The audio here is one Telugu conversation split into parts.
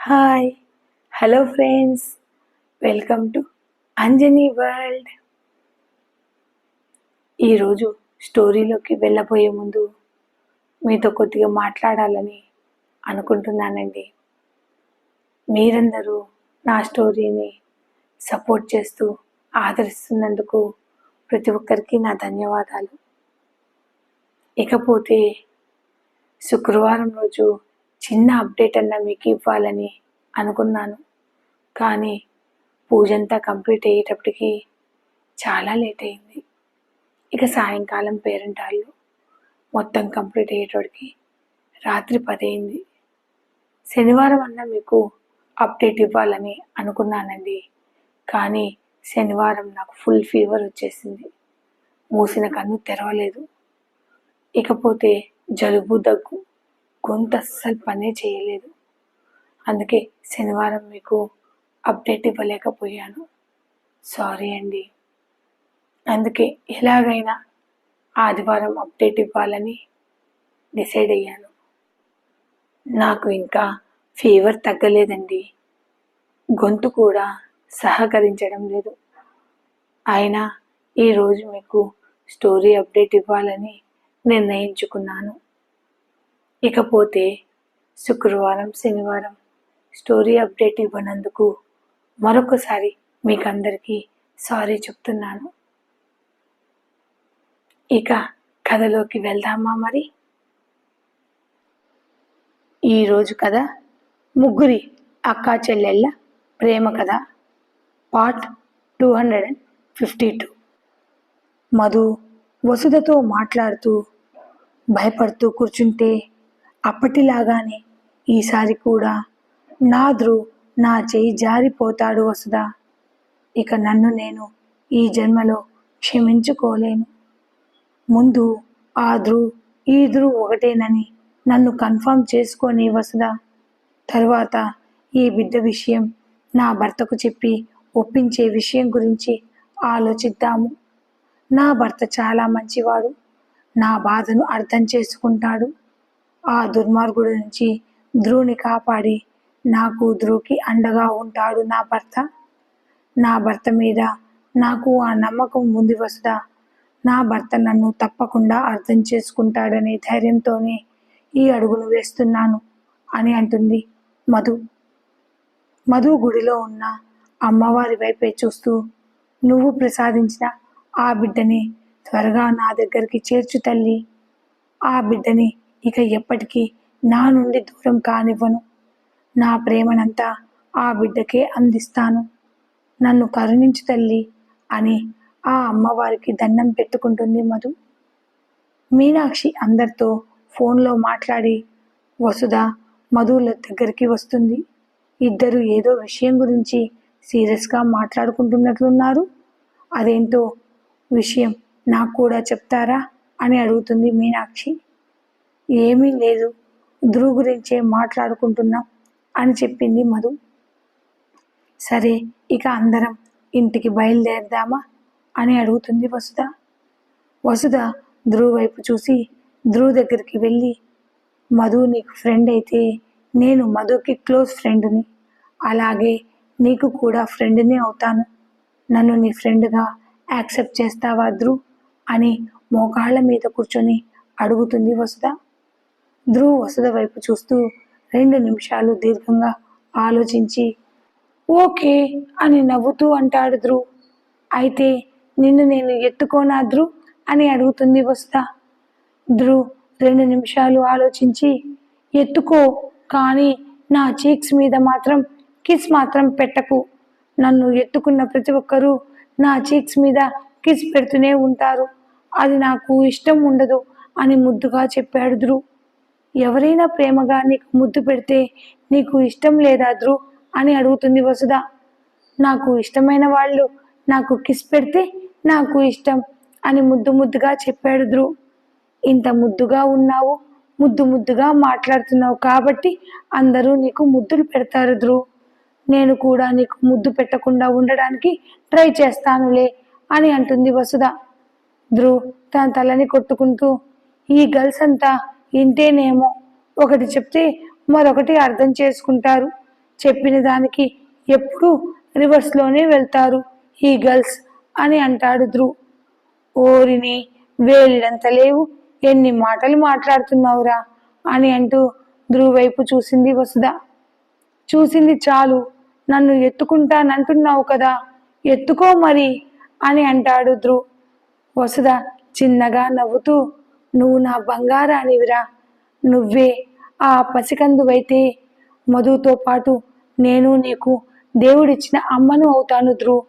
Hi hello friends welcome to Anjani world ఈరోజు స్టోరీలోకి వెళ్ళబోయే ముందు మీతో కొద్దిగా మాట్లాడాలని అనుకుంటున్నానండి. మీరందరూ నా స్టోరీని సపోర్ట్ చేస్తూ ఆదరిస్తున్నందుకు ప్రతి ఒక్కరికి నా ధన్యవాదాలు. ఇకపోతే శుక్రవారం రోజు చిన్న అప్డేట్ అన్నా మీకు ఇవ్వాలని అనుకున్నాను. కానీ పూజ అంతా కంప్లీట్ అయ్యేటప్పటికి చాలా లేట్ అయింది. ఇక సాయంకాలం పేరెంటాళ్ళు మొత్తం కంప్లీట్ అయ్యేటప్పటికి రాత్రి పది అయింది. శనివారం అన్న మీకు అప్డేట్ ఇవ్వాలని అనుకున్నానండి. కానీ శనివారం నాకు ఫుల్ ఫీవర్ వచ్చేసింది. మూసిన కన్ను తెరవలేదు. ఇకపోతే జలుబు దగ్గు గొంతు అస్సలు పనే చేయలేదు. అందుకే శనివారం మీకు అప్డేట్ ఇవ్వలేకపోయాను. సారీ అండి. అందుకే ఎలాగైనా ఆదివారం అప్డేట్ ఇవ్వాలని డిసైడ్ అయ్యాను. నాకు ఇంకా ఫీవర్ తగ్గలేదండి. గొంతు కూడా సహకరించడం లేదు. అయినా ఈరోజు మీకు స్టోరీ అప్డేట్ ఇవ్వాలని నిర్ణయించుకున్నాను. ఇకపోతే శుక్రవారం శనివారం స్టోరీ అప్డేట్ ఇవ్వనందుకు మరొకసారి మీకు అందరికీ సారీ చెప్తున్నాను. ఇక కథలోకి వెళ్దామా మరి? ఈరోజు కథ ముగ్గురి అక్కా చెల్లెళ్ళ ప్రేమ కథ part two hundred and fifty two. Madhu వసుధతో మాట్లాడుతూ భయపడుతూ కూర్చుంటే అప్పటిలాగానే ఈసారి కూడా నా ధ్రువ్ నా చేయి జారిపోతాడు వసుదా ఇక నన్ను నేను ఈ జన్మలో క్షమించుకోలేను. ముందు ఆ ధ్రువ్ ఈ ధ్రువ్ ఒకటేనని నన్ను కన్ఫర్మ్ చేసుకొని వసుదా తర్వాత ఈ బిడ్డ విషయం నా భర్తకు చెప్పి ఒప్పించే విషయం గురించి ఆలోచిద్దాము. నా భర్త చాలా మంచివాడు. నా బాధను అర్థం చేసుకుంటాడు. ఆ దుర్మార్గుడి నుంచి ధ్రువుని కాపాడి నాకు కూతురుకి అండగా ఉంటాడు నా భర్త. నా భర్త మీద నాకు ఆ నమ్మకం ఉంది వసుదా నా భర్త నన్ను తప్పకుండా అర్థం చేసుకుంటాడనే ధైర్యంతోనే ఈ అడుగును వేస్తున్నాను అని అంటుంది మధు. మధు గుడిలో ఉన్న అమ్మవారి వైపే చూస్తూ నువ్వు ప్రసాదించిన ఆ బిడ్డని త్వరగా నా దగ్గరికి చేర్చు తల్లి. ఆ బిడ్డని ఇక ఎప్పటికీ నా నుండి దూరం కానివ్వను. నా ప్రేమనంతా ఆ బిడ్డకే అందిస్తాను. నన్ను కరుణించు తల్లి అని ఆ అమ్మవారికి దండం పెట్టుకుంటుంది మధు. మీనాక్షి అందరితో ఫోన్లో మాట్లాడి వసుధ మధుల దగ్గరికి వస్తుంది. ఇద్దరు ఏదో విషయం గురించి సీరియస్గా మాట్లాడుకుంటున్నట్లున్నారు. అదేంటో విషయం నాకు కూడా చెప్తారా? అని అడుగుతుంది మీనాక్షి. ఏమీ లేదు. ధ్రువ్ గురించే మాట్లాడుకుంటున్నాం అని చెప్పింది మధు. సరే ఇక అందరం ఇంటికి బయలుదేరదామా అని అడుగుతుంది వసుధ. వసుధ ధ్రువ్ వైపు చూసి ధ్రువ్ దగ్గరికి వెళ్ళి మధు నీకు ఫ్రెండ్ అయితే నేను మధుకి క్లోజ్ ఫ్రెండ్ని అలాగే నీకు కూడా ఫ్రెండ్ని అవుతాను. నన్ను నీ ఫ్రెండ్గా యాక్సెప్ట్ చేస్తావా ధ్రువ్ అని మోకాళ్ళ మీద కూర్చొని అడుగుతుంది వసుధ. ధ్రువ్ వసుధ వైపు చూస్తూ రెండు నిమిషాలు దీర్ఘంగా ఆలోచించి ఓకే అని నవ్వుతూ అంటాడు ధ్రువ్. అయితే నిన్ను నేను ఎత్తుకోనా ధ్రువ్? అని అడుగుతుంది వసుధ. ధ్రువ్ రెండు నిమిషాలు ఆలోచించి ఎత్తుకో కానీ నా చీక్స్ మీద మాత్రం కిస్ మాత్రం పెట్టకు. నన్ను ఎత్తుకున్న ప్రతి ఒక్కరూ నా చీక్స్ మీద కిస్ పెడుతూనే ఉంటారు. అది నాకు ఇష్టం ఉండదు అని ముద్దుగా చెప్పాడు ధ్రువ్. ఎవరైనా ప్రేమగా నీకు ముద్దు పెడితే నీకు ఇష్టం లేదా ధ్రువ్ అని అడుగుతుంది వసుధ. నాకు ఇష్టమైన వాళ్ళు నాకు కిస్ పెడితే నాకు ఇష్టం అని ముద్దు ముద్దుగా చెప్పాడు ధ్రువ్ ఇంత ముద్దుగా ఉన్నావు ముద్దు ముద్దుగా మాట్లాడుతున్నావు కాబట్టి అందరూ నీకు ముద్దులు పెడతారు ధ్రువ్ నేను కూడా నీకు ముద్దు పెట్టకుండా ఉండడానికి ట్రై చేస్తానులే అని అంటుంది వసుధ. ధ్రువ్ తన తలని కొట్టుకుంటూ ఈ గర్ల్స్ అంతా ఇంటేనేమో ఒకటి చెప్తే మరొకటి అర్థం చేసుకుంటారు. చెప్పిన దానికి ఎప్పుడూ రివర్స్లోనే వెళ్తారు. ఈ గర్ల్స్ అని అంటాడు ధ్రువ్. ఓరిని వేలిడంత లేవు. ఎన్ని మాటలు మాట్లాడుతున్నావురా అని అంటూ ధ్రువ్ వైపు చూసింది వసుధ. చూసింది చాలు. నన్ను ఎత్తుకుంటానంటున్నావు కదా. ఎత్తుకో మరి అని అంటాడు ధ్రువ్. వసుధ చిన్నగా నవ్వుతూ నువ్వు నా బంగారానివిరా. నువ్వే ఆ పసికందువైతే. మధుతో పాటు నేను నీకు దేవుడిచ్చిన అమ్మను అవుతాను ధ్రువ్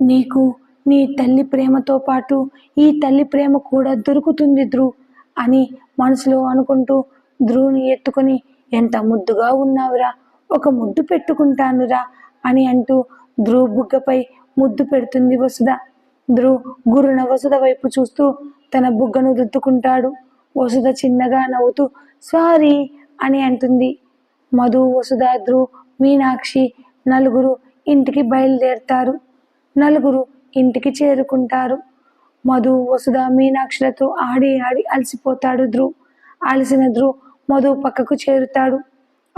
నీకు నీ తల్లి ప్రేమతో పాటు ఈ తల్లి ప్రేమ కూడా దొరుకుతుంది ధ్రువ్ అని మనసులో అనుకుంటూ ధ్రువుని ఎత్తుకొని ఎంత ముద్దుగా ఉన్నావురా. ఒక ముద్దు పెట్టుకుంటానురా అని అంటూ ధ్రువ్ బుగ్గపై ముద్దు పెడుతుంది వసుధ. ధ్రువ్ గురున వసుధ వైపు చూస్తూ తన బుగ్గను రుద్దుకుంటాడు వసుధ చిన్నగా నవ్వుతూ సారీ అని అంటుంది. మధు వసుధ ధ్రువ్ మీనాక్షి నలుగురు ఇంటికి బయలుదేరుతారు. నలుగురు ఇంటికి చేరుకుంటారు. మధు వసుధ మీనాక్షులతో ఆడి ఆడి అలసిపోతాడు ధ్రువ్ అలసిన ధ్రువ్ మధు పక్కకు చేరుతాడు.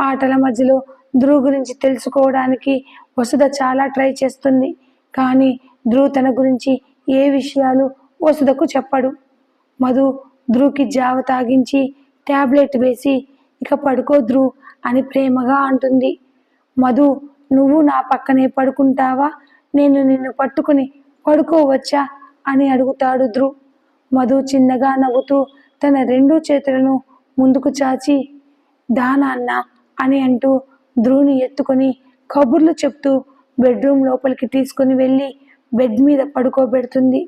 ఆటల మధ్యలో ధ్రువ్ గురించి తెలుసుకోవడానికి వసుధ చాలా ట్రై చేస్తుంది. కానీ ధ్రువ్ తన గురించి ఏ విషయాలు వసుదకు చెప్పడు. మధు ధ్రువ్కి జావ తాగించి ట్యాబ్లెట్ వేసి ఇక పడుకో ధ్రువ్ అని ప్రేమగా అంటుంది. మధు నువ్వు నా పక్కనే పడుకుంటావా? నేను నిన్ను పట్టుకుని పడుకోవచ్చా? అని అడుగుతాడు ధ్రువ్. మధు చిన్నగా నవ్వుతూ తన రెండు చేతులను ముందుకు చాచి దానాన్న అని అంటూ ధ్రువుని ఎత్తుకొని కబుర్లు చెప్తూ బెడ్రూమ్ లోపలికి తీసుకుని వెళ్ళి బెడ్ మీద పడుకోబెడుతుంది.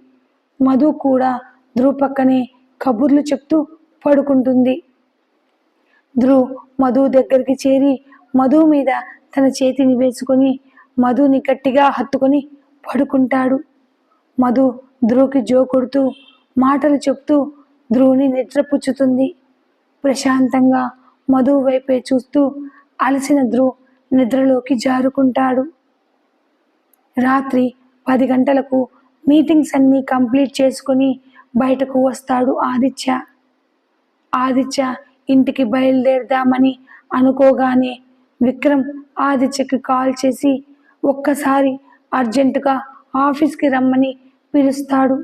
మధు కూడా ధ్రువ్ పక్కనే కబుర్లు చెప్తూ పడుకుంటుంది. ధ్రువ్ మధు దగ్గరికి చేరి మధు మీద తన చేతిని వేసుకొని మధుని గట్టిగా హత్తుకొని పడుకుంటాడు. మధు ధ్రువ్కి జోకుడుతూ మాటలు చెప్తూ ధ్రువుని నిద్రపుచ్చుతుంది. ప్రశాంతంగా మధు వైపే చూస్తూ అలసిన ధ్రువ్ నిద్రలోకి జారుకుంటాడు. రాత్రి పది గంటలకు మీటింగ్స్ అన్నీ కంప్లీట్ చేసుకొని బయటకు వస్తాడు ఆదిత్య. ఆదిత్య ఇంటికి బయలుదేరదామని అనుకోగానే విక్రమ్ ఆదిత్యకి కాల్ చేసి ఒక్కసారి అర్జెంటుగా ఆఫీస్కి రమ్మని పిలుస్తాడు.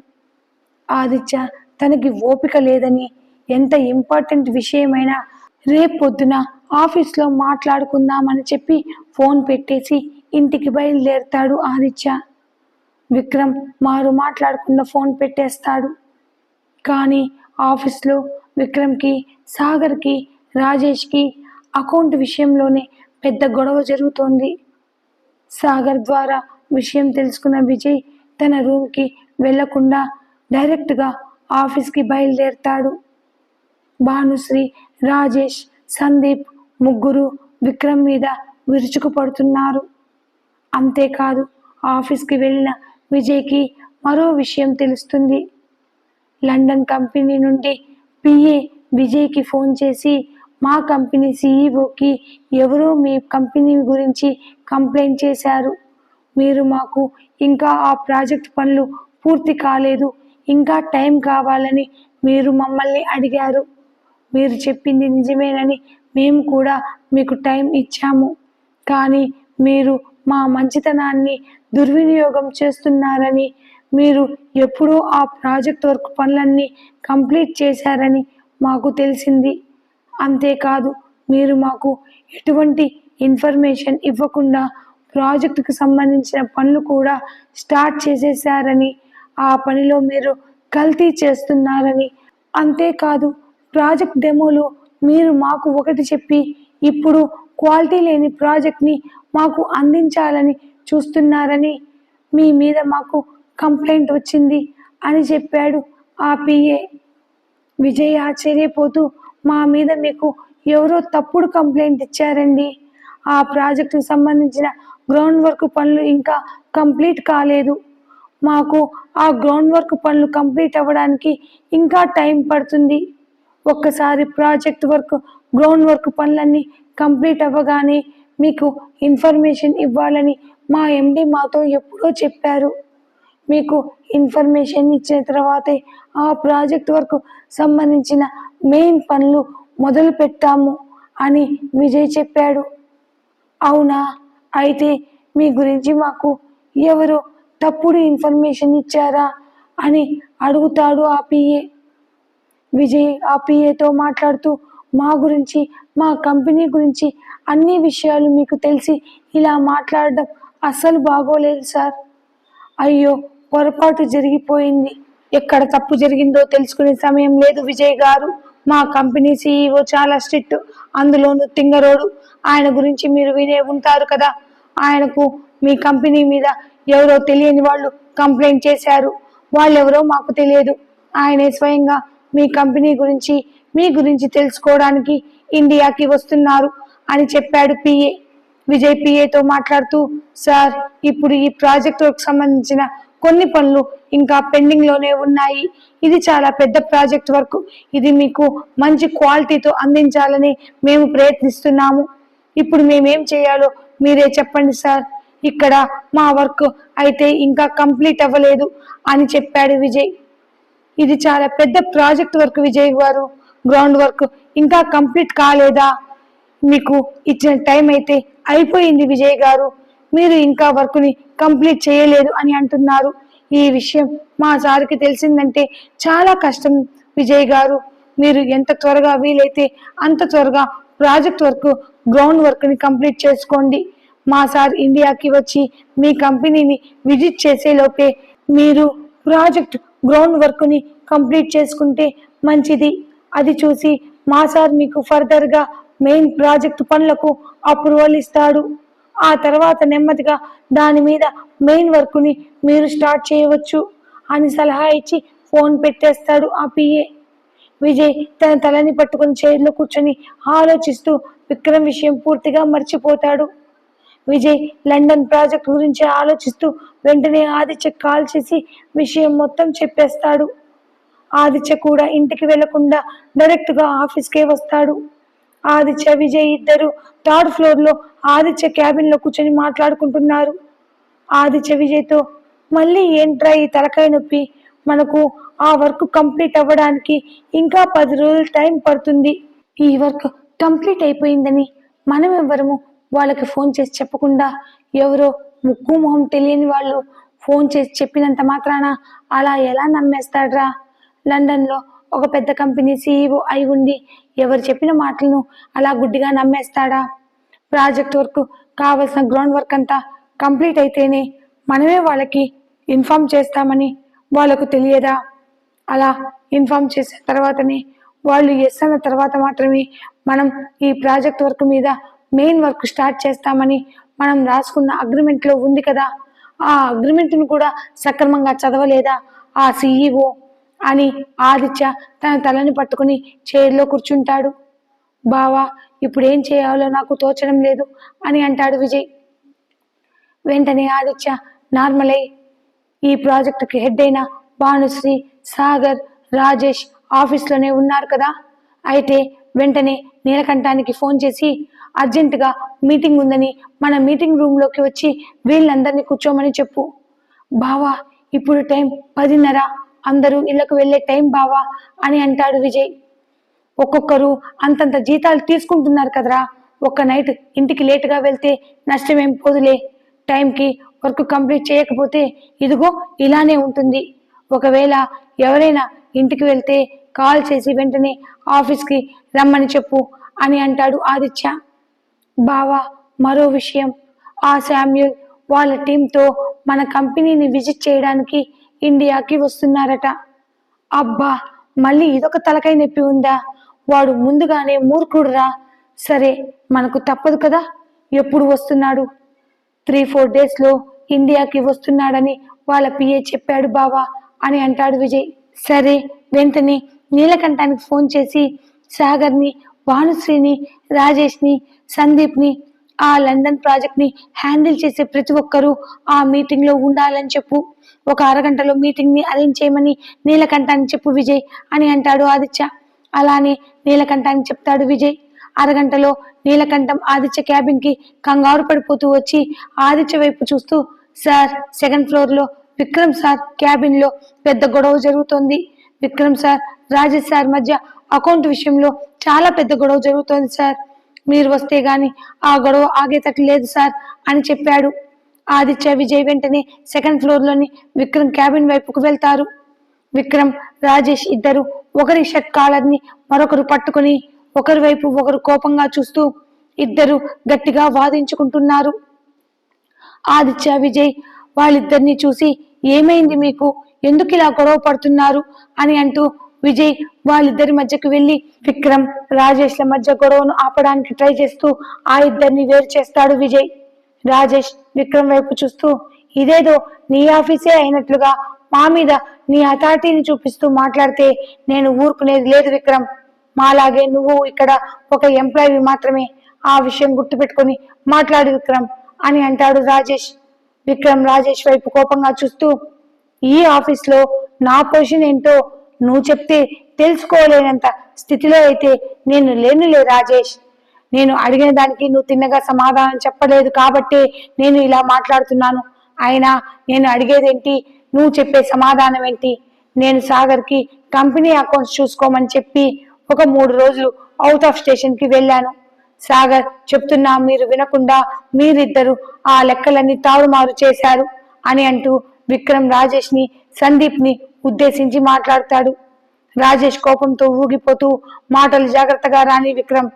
ఆదిత్య తనకి ఓపిక లేదని ఎంత ఇంపార్టెంట్ విషయమైనా రేపొద్దున ఆఫీస్లో మాట్లాడుకుందామని చెప్పి ఫోన్ పెట్టేసి ఇంటికి బయలుదేరతాడు ఆదిత్య. విక్రమ్ మారు మాట్లాడకుండా ఫోన్ పెట్టేస్తాడు. కానీ ఆఫీస్లో విక్రమ్కి సాగర్కి రాజేష్కి అకౌంట్ విషయంలోనే పెద్ద గొడవ జరుగుతోంది. సాగర్ ద్వారా విషయం తెలుసుకున్న విజయ్ తన రూమ్కి వెళ్ళకుండా డైరెక్ట్గా ఆఫీస్కి బయలుదేరుతాడు. భానుశ్రీ రాజేష్ సందీప్ ముగ్గురు విక్రమ్ మీద విరుచుకుపడుతున్నారు. అంతేకాదు ఆఫీస్కి వెళ్ళిన విజయ్కి మరో విషయం తెలుస్తుంది. లండన్ కంపెనీ నుండి పిఏ విజయ్కి ఫోన్ చేసి మా కంపెనీ సీఈఓకి ఎవరో మీ కంపెనీ గురించి కంప్లైంట్ చేశారు. మీరు మాకు ఇంకా ఆ ప్రాజెక్ట్ పనులు పూర్తి కాలేదు. ఇంకా టైం కావాలని మీరు మమ్మల్ని అడిగారు. మీరు చెప్పింది నిజమేనని మేము కూడా మీకు టైం ఇచ్చాము. కానీ మీరు మా మంచితనాన్ని దుర్వినియోగం చేస్తున్నారని మీరు ఎప్పుడూ ఆ ప్రాజెక్ట్ వర్క్ పనులన్నీ కంప్లీట్ చేశారని మాకు తెలిసింది. అంతేకాదు మీరు మాకు ఎటువంటి ఇన్ఫర్మేషన్ ఇవ్వకుండా ప్రాజెక్టుకు సంబంధించిన పనులు కూడా స్టార్ట్ చేసేసారని ఆ పనిలో మీరు కల్తీ చేస్తున్నారని. అంతేకాదు ప్రాజెక్ట్ డెమోలో మీరు మాకు ఒకటి చెప్పి ఇప్పుడు క్వాలిటీ లేని ప్రాజెక్ట్ని మాకు అందించాలని చూస్తున్నారని మీ మీద మాకు కంప్లైంట్ వచ్చింది అని చెప్పాడు ఆ పిఏ. విజయ్ ఆశ్చర్యపోతూ మా మీద మీకు ఎవరో తప్పుడు కంప్లైంట్ ఇచ్చారండి. ఆ ప్రాజెక్టుకు సంబంధించిన గ్రౌండ్ వర్క్ పనులు ఇంకా కంప్లీట్ కాలేదు. మాకు ఆ గ్రౌండ్ వర్క్ పనులు కంప్లీట్ అవ్వడానికి ఇంకా టైం పడుతుంది. ఒక్కసారి ప్రాజెక్ట్ వర్క్ గ్రౌండ్ వర్క్ పనులన్నీ కంప్లీట్ అవ్వగానే మీకు ఇన్ఫర్మేషన్ ఇవ్వాలని మా ఎండి మాతో ఎప్పుడో చెప్పారు. మీకు ఇన్ఫర్మేషన్ ఇచ్చిన తర్వాతే ఆ ప్రాజెక్ట్ వర్క్ సంబంధించిన మెయిన్ పనులు మొదలు పెట్టాము అని విజయ్ చెప్పాడు. అవునా? అయితే మీ గురించి మాకు ఎవరు తప్పుడు ఇన్ఫర్మేషన్ ఇచ్చారా అని అడుగుతాడు ఆ పిఏ విజయ్ ఆ పిఏతో మాట్లాడుతూ మా గురించి మా కంపెనీ గురించి అన్ని విషయాలు మీకు తెలిసి ఇలా మాట్లాడడం అస్సలు బాగోలేదు సార్. అయ్యో పొరపాటు జరిగిపోయింది. ఎక్కడ తప్పు జరిగిందో తెలుసుకునే సమయం లేదు విజయ్ గారు. మా కంపెనీ సీఈఓ చాలా స్ట్రిక్ట్ అందులోనూ తింగరోడు. ఆయన గురించి మీరు వినే ఉంటారు కదా. ఆయనకు మీ కంపెనీ మీద ఎవరో తెలియని వాళ్ళు కంప్లైంట్ చేశారు. వాళ్ళెవరో మాకు తెలియదు. ఆయనే స్వయంగా మీ కంపెనీ గురించి మీ గురించి తెలుసుకోవడానికి ఇండియాకి వస్తున్నారు అని చెప్పాడు పిఏ. విజయ్ పిఏతో మాట్లాడుతూ సార్ ఇప్పుడు ఈ ప్రాజెక్టుకు సంబంధించిన కొన్ని పనులు ఇంకా పెండింగ్లోనే ఉన్నాయి. ఇది చాలా పెద్ద ప్రాజెక్ట్ వర్క్. ఇది మీకు మంచి క్వాలిటీతో అందించాలని మేము ప్రయత్నిస్తున్నాము. ఇప్పుడు మేమేం చేయాలో మీరే చెప్పండి సార్. ఇక్కడ మా వర్క్ అయితే ఇంకా కంప్లీట్ అవ్వలేదు అని చెప్పాడు విజయ్. ఇది చాలా పెద్ద ప్రాజెక్ట్ వర్క్ విజయ్ గారు. గ్రౌండ్ వర్క్ ఇంకా కంప్లీట్ కాలేదా? మీకు ఇచ్చిన టైం అయితే అయిపోయింది విజయ్ గారు. మీరు ఇంకా వర్క్ని కంప్లీట్ చేయలేదు అని అంటున్నారు. ఈ విషయం మా సార్కి తెలిసిందంటే చాలా కష్టం విజయ్ గారు. మీరు ఎంత త్వరగా వీలైతే అంత త్వరగా ప్రాజెక్ట్ వర్క్ గ్రౌండ్ వర్క్ని కంప్లీట్ చేసుకోండి. మా సార్ ఇండియాకి వచ్చి మీ కంపెనీని విజిట్ చేసేలోపే మీరు ప్రాజెక్ట్ గ్రౌండ్ వర్క్ని కంప్లీట్ చేసుకుంటే మంచిది. అది చూసి మా సార్ మీకు ఫర్దర్గా మెయిన్ ప్రాజెక్ట్ పనులకు అప్రూవల్ ఇస్తాడు. ఆ తర్వాత నెమ్మదిగా దాని మీద మెయిన్ వర్క్ని మీరు స్టార్ట్ చేయవచ్చు అని సలహా ఇచ్చి ఫోన్ పెట్టేస్తాడు ఆ పిఏ విజయ్ తన తలని పట్టుకుని చైర్లో కూర్చొని ఆలోచిస్తూ విక్రమ్ విషయం పూర్తిగా మర్చిపోతాడు. విజయ్ లండన్ ప్రాజెక్ట్ గురించి ఆలోచిస్తూ వెంటనే ఆదిత్య కాల్ చేసి విషయం మొత్తం చెప్పేస్తాడు. ఆదిత్య కూడా ఇంటికి వెళ్ళకుండా డైరెక్ట్గా ఆఫీస్కే వస్తాడు. ఆదిత్య విజయ్ ఇద్దరు థర్డ్ ఫ్లోర్లో ఆదిత్య క్యాబిన్లో కూర్చొని మాట్లాడుకుంటున్నారు. ఆదిత్య విజయ్తో మళ్ళీ ఏంట్రా ఈ తలకాయ నొప్పి? మనకు ఆ వర్క్ కంప్లీట్ అవ్వడానికి ఇంకా పది రోజులు టైం పడుతుంది. ఈ వర్క్ కంప్లీట్ అయిపోయిందని మనం ఎవ్వరము వాళ్ళకి ఫోన్ చేసి చెప్పకుండా ఎవరో ముక్కు మొహం తెలియని వాళ్ళు ఫోన్ చేసి చెప్పినంత మాత్రాన అలా ఎలా నమ్మేస్తాడ్రా? లండన్లో ఒక పెద్ద కంపెనీ సీఈఓ అయి ఉండి ఎవరు చెప్పిన మాటలను అలా గుడ్డిగా నమ్మేస్తాడా? ప్రాజెక్ట్ వర్క్ కావలసిన గ్రౌండ్ వర్క్ అంతా కంప్లీట్ అయితేనే మనమే వాళ్ళకి ఇన్ఫామ్ చేస్తామని వాళ్ళకు తెలియదా? అలా ఇన్ఫామ్ చేసిన తర్వాతనే వాళ్ళు ఎస్ అన్న తర్వాత మాత్రమే మనం ఈ ప్రాజెక్ట్ వర్క్ మీద మెయిన్ వర్క్ స్టార్ట్ చేస్తామని మనం రాసుకున్న అగ్రిమెంట్లో ఉంది కదా? ఆ అగ్రిమెంట్ను కూడా సక్రమంగా చదవలేదా? ఆ సీఈఓ అని ఆదిత్య తన తలని పట్టుకుని చైర్లో కూర్చుంటాడు. బావా ఇప్పుడు ఏం చేయాలో నాకు తోచడం లేదు అని అంటాడు విజయ్. వెంటనే ఆదిత్య నార్మల్ అయి ఈ ప్రాజెక్టుకి హెడ్ అయిన భానుశ్రీ సాగర్ రాజేష్ ఆఫీస్లోనే ఉన్నారు కదా. అయితే వెంటనే నీలకంఠానికి ఫోన్ చేసి అర్జెంటుగా మీటింగ్ ఉందని మన మీటింగ్ రూమ్లోకి వచ్చి వీళ్ళందరినీ కూర్చోమని చెప్పు. బావా ఇప్పుడు టైం పదిన్నర. అందరూ ఇళ్ళకు వెళ్ళే టైం బావా అని అంటాడు విజయ్. ఒక్కొక్కరు అంతంత జీతాలు తీసుకుంటున్నారు కదరా. ఒక్క నైట్ ఇంటికి లేటుగా వెళ్తే నష్టమేం పోదులే. టైంకి వర్క్ కంప్లీట్ చేయకపోతే ఇదిగో ఇలానే ఉంటుంది. ఒకవేళ ఎవరైనా ఇంటికి వెళ్తే కాల్ చేసి వెంటనే ఆఫీస్కి రమ్మని చెప్పు అని అంటాడు ఆదిత్య. బావా మరో విషయం. ఆ శామ్యుల్ వాళ్ళ టీంతో మన కంపెనీని విజిట్ చేయడానికి ఇండియాకి వస్తున్నారట. అబ్బా మళ్ళీ ఇదొక తలకాయ నొప్పి ఉందా? వాడు ముందుగానే మూర్ఖుడురా. సరే మనకు తప్పదు కదా ఎప్పుడు వస్తున్నాడు? త్రీ ఫోర్ డేస్లో ఇండియాకి వస్తున్నాడని వాళ్ళ పిఏ చెప్పాడు బావా అని అంటాడు విజయ్. సరే వెంటనే నీలకంఠానికి ఫోన్ చేసి సాగర్ని భానుశ్రీని రాజేష్ని సందీప్ని ఆ లండన్ ప్రాజెక్ట్ని హ్యాండిల్ చేసే ప్రతి ఒక్కరూ ఆ మీటింగ్లో ఉండాలని చెప్పు. ఒక అరగంటలో మీటింగ్ని అరేంజ్ చేయమని నీలకంఠాన్ని చెప్పు విజయ్ అని అంటాడు ఆదిత్య. అలానే నీలకంఠానికి చెప్తాడు విజయ్. అరగంటలో నీలకంఠం ఆదిత్య క్యాబిన్కి కంగారు పడిపోతూ వచ్చి ఆదిత్య వైపు చూస్తూ సార్ సెకండ్ ఫ్లోర్లో విక్రమ్ సార్ క్యాబిన్లో పెద్ద గొడవ జరుగుతోంది. విక్రమ్ సార్ రాజేష్ సార్ మధ్య అకౌంట్ విషయంలో చాలా పెద్ద గొడవ జరుగుతోంది సార్. మీరు వస్తే గాని ఆ గొడవ ఆగేటట్లు లేదు సార్ అని చెప్పాడు. ఆదిత్య విజయ్ వెంటనే సెకండ్ ఫ్లోర్లోని విక్రమ్ క్యాబిన్ వైపుకు వెళ్తారు. విక్రమ్ రాజేష్ ఇద్దరు ఒకరి షర్ట్ కాలర్ని మరొకరు పట్టుకుని ఒకరి వైపు ఒకరు కోపంగా చూస్తూ ఇద్దరు గట్టిగా వాదించుకుంటున్నారు. ఆదిత్య విజయ్ వాళ్ళిద్దరిని చూసి ఏమైంది మీకు? ఎందుకు ఇలా గొడవ పడుతున్నారు? అని అంటూ విజయ్ వాళ్ళిద్దరి మధ్యకు వెళ్ళి విక్రమ్ రాజేష్ల మధ్య గొడవను ఆపడానికి ట్రై చేస్తూ ఆ ఇద్దరిని వేరు చేస్తాడు విజయ్. రాజేష్ విక్రమ్ వైపు చూస్తూ ఇదేదో నీ ఆఫీసే అయినట్లుగా మా మీద నీ అథారిటీని చూపిస్తూ మాట్లాడితే నేను ఊరుకునేది లేదు విక్రమ్. మాలాగే నువ్వు ఇక్కడ ఒక ఎంప్లాయీ మాత్రమే. ఆ విషయం గుర్తుపెట్టుకుని మాట్లాడు విక్రమ్ అని అంటాడు రాజేష్. విక్రమ్ రాజేష్ వైపు కోపంగా చూస్తూ ఈ ఆఫీస్లో నా పొజిషన్ ఏంటో నువ్వు చెప్తే తెలుసుకోలేనంత స్థితిలో అయితే నేను లేనులే రాజేష్. నేను అడిగిన దానికి నువ్వు తిన్నగా సమాధానం చెప్పలేదు కాబట్టి నేను ఇలా మాట్లాడుతున్నాను. అయినా నేను అడిగేదేంటి? నువ్వు చెప్పే సమాధానం ఏంటి? నేను సాగర్కి కంపెనీ అకౌంట్స్ చూసుకోమని చెప్పి ఒక మూడు రోజులు అవుట్ ఆఫ్ స్టేషన్కి వెళ్ళాను. సాగర్ చెప్తున్నా మీరు వినకుండా మీరిద్దరు ఆ లెక్కలన్నీ తారుమారు చేశారు అని అంటూ విక్రమ్ రాజేష్ని సందీప్ని ఉద్దేశించి మాట్లాడతాడు. రాజేష్ కోపంతో ఊగిపోతూ మాటలు జాగ్రత్తగా రాని విక్రమ్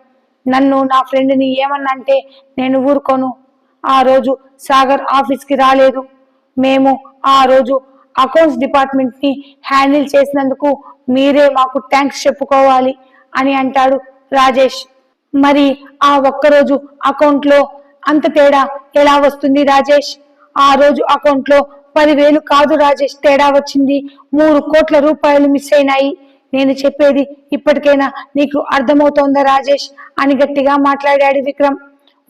నన్ను నా ఫ్రెండ్ని ఏమన్నంటే నేను ఊరుకోను. ఆ రోజు సాగర్ ఆఫీస్కి రాలేదు. మేము ఆ రోజు అకౌంట్స్ డిపార్ట్మెంట్ని హ్యాండిల్ చేసినందుకు మీరే మాకు థ్యాంక్స్ చెప్పుకోవాలి అని అంటాడు రాజేష్. మరి ఆ ఒక్కరోజు అకౌంట్లో అంత తేడా ఎలా వస్తుంది రాజేష్? ఆ రోజు అకౌంట్లో పదివేలు కాదు రాజేష్ తేడా వచ్చింది. మూడు కోట్ల రూపాయలు మిస్ అయినాయి. నేను చెప్పేది ఇప్పటికైనా నీకు అర్థమవుతోందా రాజేష్? అని గట్టిగా మాట్లాడాడు విక్రమ్.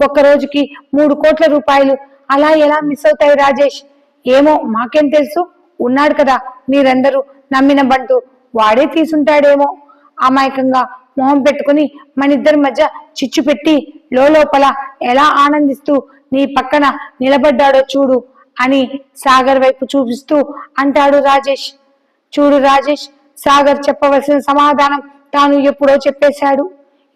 ఒక్క రోజుకి మూడు కోట్ల రూపాయలు అలా ఎలా మిస్ అవుతాయి రాజేష్? ఏమో మాకేం తెలుసు. ఉన్నాడు కదా మీరందరూ నమ్మిన బంటు. వాడే తీసుంటాడేమో. అమాయకంగా మొహం పెట్టుకుని మన ఇద్దరి మధ్య చిచ్చు పెట్టి లోపల ఎలా ఆనందిస్తూ నీ పక్కన నిలబడ్డాడో చూడు. అని సాగర్ వైపు చూపిస్తూ అంటాడు రాజేష్. చూడు రాజేష్ సాగర్ చెప్పవలసిన సమాధానం తాను ఎప్పుడో చెప్పేశాడు.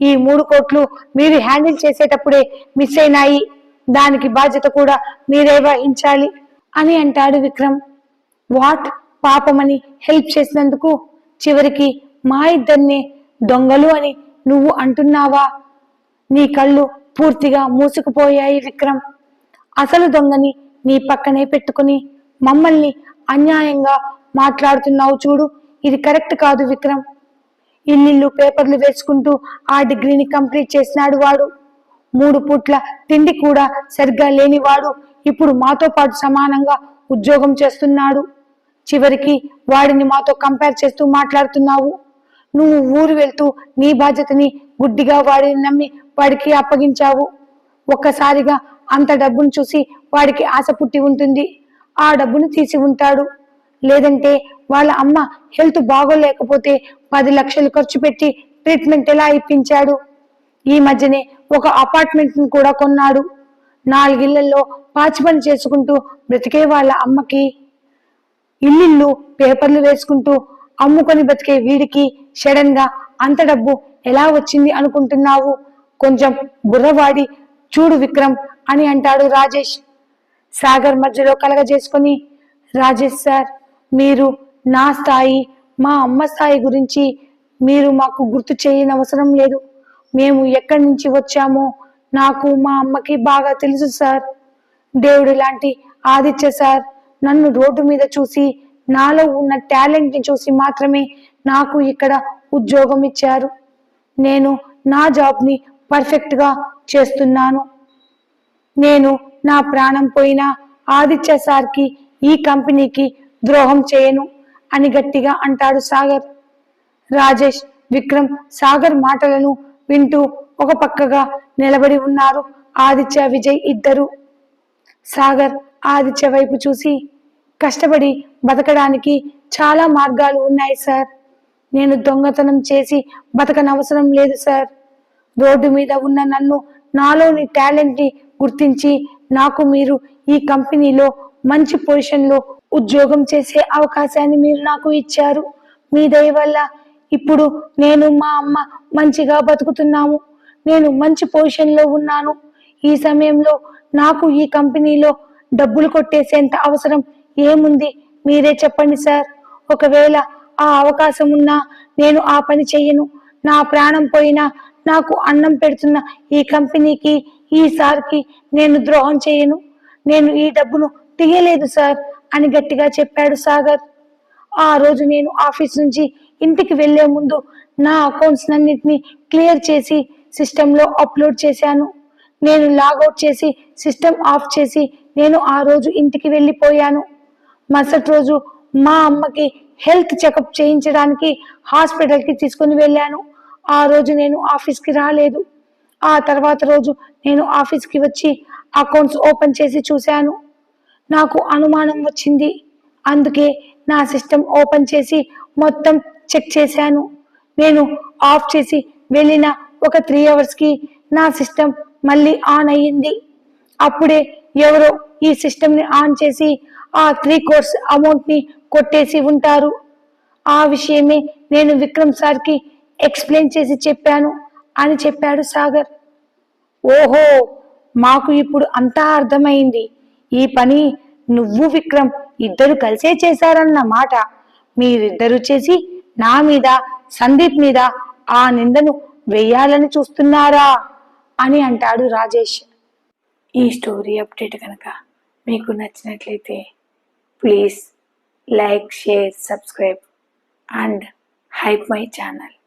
ఈ మూడు కోట్లు మీరు హ్యాండిల్ చేసేటప్పుడే మిస్ అయినాయి. దానికి బాధ్యత కూడా మీరే వహించాలి అని అంటాడు విక్రమ్. వాట్? పాపమని హెల్ప్ చేసినందుకు చివరికి మా ఇద్దరినే దొంగలు అని నువ్వు అంటున్నావా? నీ కళ్ళు పూర్తిగా మూసుకుపోయాయి విక్రమ్. అసలు దొంగని నీ పక్కనే పెట్టుకుని మమ్మల్ని అన్యాయంగా మాట్లాడుతున్నావు చూడు. ఇది కరెక్ట్ కాదు విక్రమ్. ఇల్లిల్లు పేపర్లు వేసుకుంటూ ఆ డిగ్రీని కంప్లీట్ చేసినాడు వాడు. మూడు పూట్ల తిండి కూడా సరిగ్గా లేనివాడు ఇప్పుడు మాతో పాటు సమానంగా ఉద్యోగం చేస్తున్నాడు. చివరికి వాడిని మాతో కంపేర్ చేస్తూ మాట్లాడుతున్నావు. నువ్వు ఊరు వెళ్తూ నీ బాధ్యతని గుడ్డిగా వాడిని నమ్మి వాడికి అప్పగించావు. ఒక్కసారిగా అంత డబ్బును చూసి వాడికి ఆశ పుట్టి ఉంటుంది. ఆ డబ్బును తీసి ఉంటాడు. లేదంటే వాళ్ళ అమ్మ హెల్త్ బాగోలేకపోతే పది లక్షలు ఖర్చు పెట్టి ట్రీట్మెంట్ ఎలా ఇప్పించాడు? ఈ మధ్యనే ఒక అపార్ట్మెంట్ను కూడా కొన్నాడు. నాలుగిళ్ళలో పాచి పని చేసుకుంటూ బ్రతికే వాళ్ళ అమ్మకి ఇల్లిల్లు పేపర్లు వేసుకుంటూ అమ్ముకొని బతికే వీడికి సడన్గా అంత డబ్బు ఎలా వచ్చింది అనుకుంటున్నావు? కొంచెం బుర్రవాడి చూడు విక్రమ్ అని అంటాడు రాజేష్. సాగర్ మధ్యలో కలగజేసుకొని రాజేష్ సార్ మీరు నా స్థాయి మా అమ్మ స్థాయి గురించి మీరు మాకు గుర్తు చేయని అవసరం లేదు. మేము ఎక్కడి నుంచి వచ్చామో నాకు మా అమ్మకి బాగా తెలుసు సార్. దేవుడి లాంటి ఆదిత్య సార్ నన్ను రోడ్డు మీద చూసి నాలో ఉన్న టాలెంట్ని చూసి మాత్రమే నాకు ఇక్కడ ఉద్యోగం ఇచ్చారు. నేను నా జాబ్ని పర్ఫెక్ట్గా చేస్తున్నాను. నేను నా ప్రాణం పోయినా ఆదిత్య సార్కి ఈ కంపెనీకి ద్రోహం చేయను అని గట్టిగా అంటాడు సాగర్. రాజేష్ విక్రమ్ సాగర్ మాటలను వింటూ ఒక పక్కగా నిలబడి ఉన్నారు ఆదిత్య విజయ్ ఇద్దరు. సాగర్ ఆదిత్య వైపు చూసి కష్టపడి బతకడానికి చాలా మార్గాలు ఉన్నాయి సార్. నేను దొంగతనం చేసి బతకనవసరం లేదు సార్. రోడ్డు మీద ఉన్న నన్ను నాలోని టాలెంట్ని గుర్తించి నాకు మీరు ఈ కంపెనీలో మంచి పొజిషన్లో ఉద్యోగం చేసే అవకాశాన్ని మీరు నాకు ఇచ్చారు. మీ దయ వల్ల ఇప్పుడు నేను మా అమ్మ మంచిగా బతుకుతున్నాము. నేను మంచి పొజిషన్లో ఉన్నాను. ఈ సమయంలో నాకు ఈ కంపెనీలో డబ్బులు కొట్టేసేంత అవసరం ఏముంది? మీరే చెప్పండి సార్. ఒకవేళ ఆ అవకాశం ఉన్నా నేను ఆ పని చెయ్యను. నా ప్రాణం పోయినా నాకు అన్నం పెడుతున్న ఈ కంపెనీకి ఈ సార్కి నేను ద్రోహం చేయను. నేను ఈ డబ్బును తీయలేదు సార్ అని గట్టిగా చెప్పాడు సాగర్. ఆ రోజు నేను ఆఫీస్ నుంచి ఇంటికి వెళ్ళే ముందు నా అకౌంట్స్ అన్నింటినీ క్లియర్ చేసి సిస్టంలో అప్లోడ్ చేశాను. నేను లాగౌట్ చేసి సిస్టమ్ ఆఫ్ చేసి నేను ఆ రోజు ఇంటికి వెళ్ళిపోయాను. మరుసటి రోజు మా అమ్మకి హెల్త్ చెకప్ చేయించడానికి హాస్పిటల్కి తీసుకుని వెళ్ళాను. ఆ రోజు నేను ఆఫీస్కి రాలేదు. ఆ తర్వాత రోజు నేను ఆఫీస్కి వచ్చి అకౌంట్స్ ఓపెన్ చేసి చూశాను. నాకు అనుమానం వచ్చింది. అందుకే నా సిస్టమ్ ఓపెన్ చేసి మొత్తం చెక్ చేశాను. నేను ఆఫ్ చేసి వెళ్ళిన ఒక త్రీ అవర్స్కి నా సిస్టమ్ మళ్ళీ ఆన్ అయ్యింది. అప్పుడే ఎవరో ఈ సిస్టమ్ని ఆన్ చేసి ఆ త్రీ కోర్స్ అమౌంట్ని కొట్టేసి ఉంటారు. ఆ విషయమే నేను విక్రమ్ సార్కి ఎక్స్ప్లెయిన్ చేసి చెప్పాను అని చెప్పాడు సాగర్. ఓహో మాకు ఇప్పుడు అంతా అర్థమైంది. ఈ పని నువ్వు విక్రమ్ ఇద్దరు కలిసే చేశారన్న మాట. మీరిద్దరు చేసి నా మీద సందీప్ మీద ఆ నిందను వేయాలని చూస్తున్నారా అని అంటాడు రాజేష్. ఈ స్టోరీ అప్డేట్ కనుక మీకు నచ్చినట్లయితే please like share subscribe and hype my channel.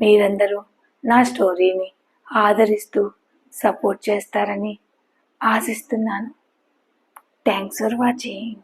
మీరందరూ నా స్టోరీని ఆదరిస్తూ సపోర్ట్ చేస్తారని ఆశిస్తున్నాను. Thanks for watching.